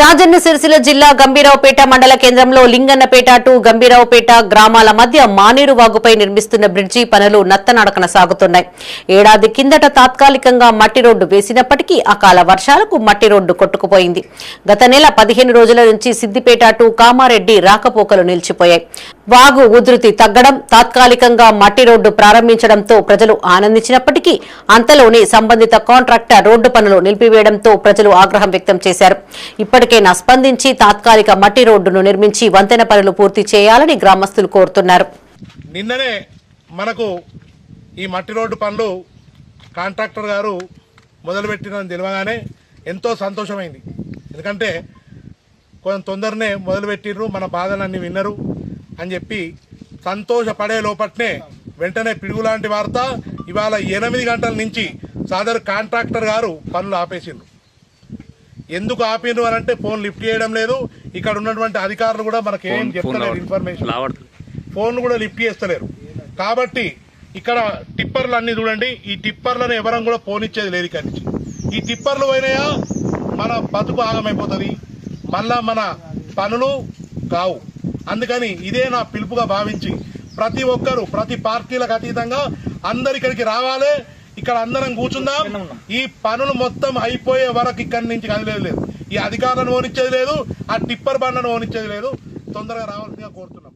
రాజన్న సిరిసిల్ల జిల్లా గంభీరావుపేట మండల కేంద్రంలో లింగన్నపేట టు గంభీరావుపేట గ్రామాల మధ్య మానేరు వాగుపై నిర్మిస్తున్న బ్రిడ్జి పనులు నత్తనడకన సాగుతున్నాయి. ఏడాది కిందట తాత్కాలికంగా మట్టి రోడ్డు వేసినప్పటికీ అకాల వర్షాలకు మట్టి రోడ్డు కొట్టుకుపోయింది. గత నెల పదిహేను రోజుల నుంచి సిద్దిపేట టు కామారెడ్డి రాకపోకలు నిలిచిపోయాయి. వాగు ఉధృతి తగ్గడం తాత్కాలికంగా మట్టి రోడ్డు ప్రారంభించడంతో ప్రజలు ఆనందించినప్పటికీ అంతలోనే సంబంధిత కాంట్రాక్టర్ రోడ్డు పనులు నిలిపివేయడంతో ప్రజలు ఆగ్రహం వ్యక్తం చేశారు. ఇప్పటికైనా స్పందించి తాత్కాలిక మట్టి రోడ్డును నిర్మించి వంతెన పనులు పూర్తి చేయాలని గ్రామస్తులు కోరుతున్నారు. నిన్ననే మనకు ఈ మట్టి రోడ్డు పనులు కాంట్రాక్టర్ గారు మొదలుపెట్టినని తెలియగానే ఎంతో సంతోషమైంది. ఎందుకంటే కొంచెం తొందరనే మొదలుపెట్టిర్రు మన బాధలన్నీ విన్నరు అని చెప్పి సంతోషపడే లోపట్నే వెంటనే పిడుగు లాంటి వార్త ఇవాళ ఎనిమిది గంటల నుంచి సాదర్ కాంట్రాక్టర్ గారు పనులు ఆపేసిండ్రు. ఎందుకు ఆపిండ్రు అని అంటే ఫోన్ లిఫ్ట్ చేయడం లేదు. ఇక్కడ ఉన్నటువంటి అధికారులు కూడా మనకి ఏం చెప్తలేరు ఇన్ఫర్మేషన్ ఫోన్ కూడా లిఫ్ట్ చేస్తలేరు. కాబట్టి ఇక్కడ టిప్పర్లు అన్ని చూడండి. ఈ టిప్పర్లను ఎవరం కూడా పోనిచ్చేది లేదు ఇక్కడి నుంచి. ఈ టిప్పర్లు పోయినాయా? మన బతుకు ఆగమైపోతుంది. మళ్ళా మన పనులు కావు. అందుకని ఇదే నా పిలుపుగా భావించి ప్రతి ఒక్కరు ప్రతి పార్టీలకు అతీతంగా అందరు ఇక్కడికి రావాలి. ఇక్కడ అందరం కూర్చుందాం. ఈ పనులు మొత్తం అయిపోయే వరకు ఇక్కడి నుంచి కదిలేదు లేదు. ఈ అధికారులను ఓనిచ్చేది లేదు ఆ టిప్పర్ బండను ఓనిచ్చేది లేదు. తొందరగా రావాల్సిందిగా కోరుతున్నాం.